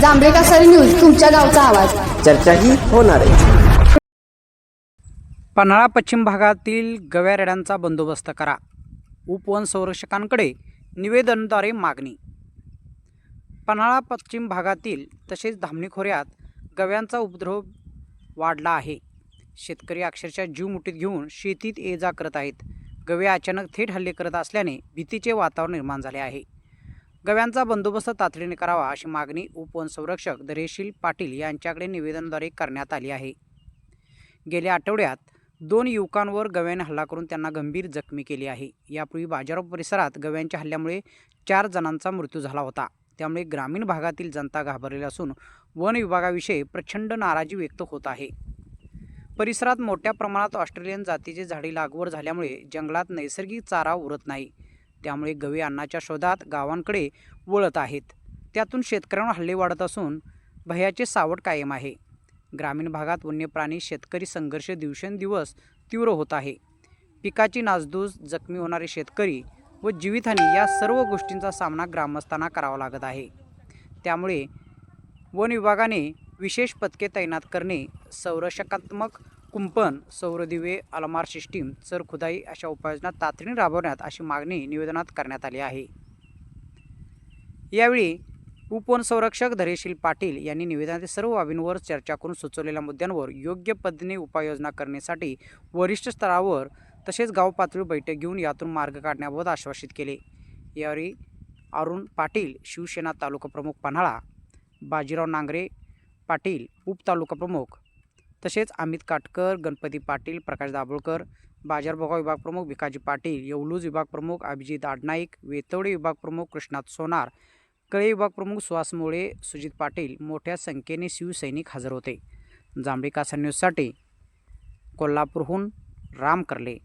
जांभळे कासारी news तुमच्या गावचा आवाज. चर्चाही होणार आहे. पन्हाळा पश्चिम भागातील गव्यारेड्यांचा बंदोबस्त करा. उपवन संरक्षकांकडे निवेदनद्वारे मागणी. पन्हाळा पश्चिम भागातील तसेच धामणी खोऱ्यात गव्यांचा उपद्रव वाढला आहे. शेतकरी अक्षरशः जीव मुठीत घेऊन शेतीत ये जा करत आहेत. गवे अचानक थेट हल्ले करत असल्याने भीतीचे वातावरण निर्माण झाले आहे. गव्यांचा बंदोबस्त तातडीने करावा अशी मागणी उपवन संरक्षक पाटील यांच्याकडे निवेदनाद्वारे करण्यात आली आहे. गेल्या आठवड्यात दोन युवकांवर गव्याने हल्ला करून त्यांना गंभीर जखमी केली आहे. यापूर्वी बाजार परिसरात गव्यांच्या हल्ल्यामुळे चार जणांचा मृत्यू झाला होता. त्यामुळे ग्रामीण भागातील जनता घाबरलेली असून वन विभागाविषयी प्रचंड नाराजी व्यक्त होत आहे. परिसरात मोठ्या प्रमाणात ऑस्ट्रेलियन जातीची झाडे लागवड झाल्यामुळे जंगलात नैसर्गिक चारा उरत नाही. त्यामुळे गवे अन्नाच्या शोधात गावांकडे वळत आहेत. त्यातून शेतकऱ्यांवर हल्ले वाढत असून भयाचे सावट कायम आहे. ग्रामीण भागात वन्यप्राणी शेतकरी संघर्ष दिवसेंदिवस तीव्र होत आहे. पिकाची नासधूस जखमी होणारे शेतकरी व जीवितहानी या सर्व गोष्टींचा सामना ग्रामस्थांना करावा लागत आहे. त्यामुळे वन विभागाने विशेष पथके तैनात करणे संरक्षकात्मक कुंपण सौरदिवे अलमार सिस्टीम चर खुदाई अशा उपाययोजना तातडीने राबवण्यात अशी मागणी निवेदनात करण्यात आली आहे. यावेळी उपवन संरक्षक धैर्यशील पाटील यांनी निवेदनातील सर्व बाबींवर चर्चा करून सुचवलेल्या मुद्द्यांवर योग्य पद्धतीने उपाययोजना करण्यासाठी वरिष्ठ स्तरावर तसेच गाव पातळी बैठक घेऊन यातून मार्ग काढण्याबाबत आश्वासित केले. यावेळी अरुण पाटील शिवसेना तालुका प्रमुख पन्हाळा बाजीराव नांगरे पाटील उपतालुका प्रमुख तसेच अमित काटकर गणपती पाटील प्रकाश दाभोळकर बाजारभोगा विभाग प्रमुख भिकाजी पाटील येवलूज विभाग प्रमुख अभिजित आडनाईक वेतवडे विभाग प्रमुख कृष्णात सोनार कळे विभाग प्रमुख सुहास मोळे सुजित पाटील मोठ्या संख्येने शिवसैनिक हजर होते. जांभळी कासा न्यूजसाठी कोल्हापूरहून राम करले.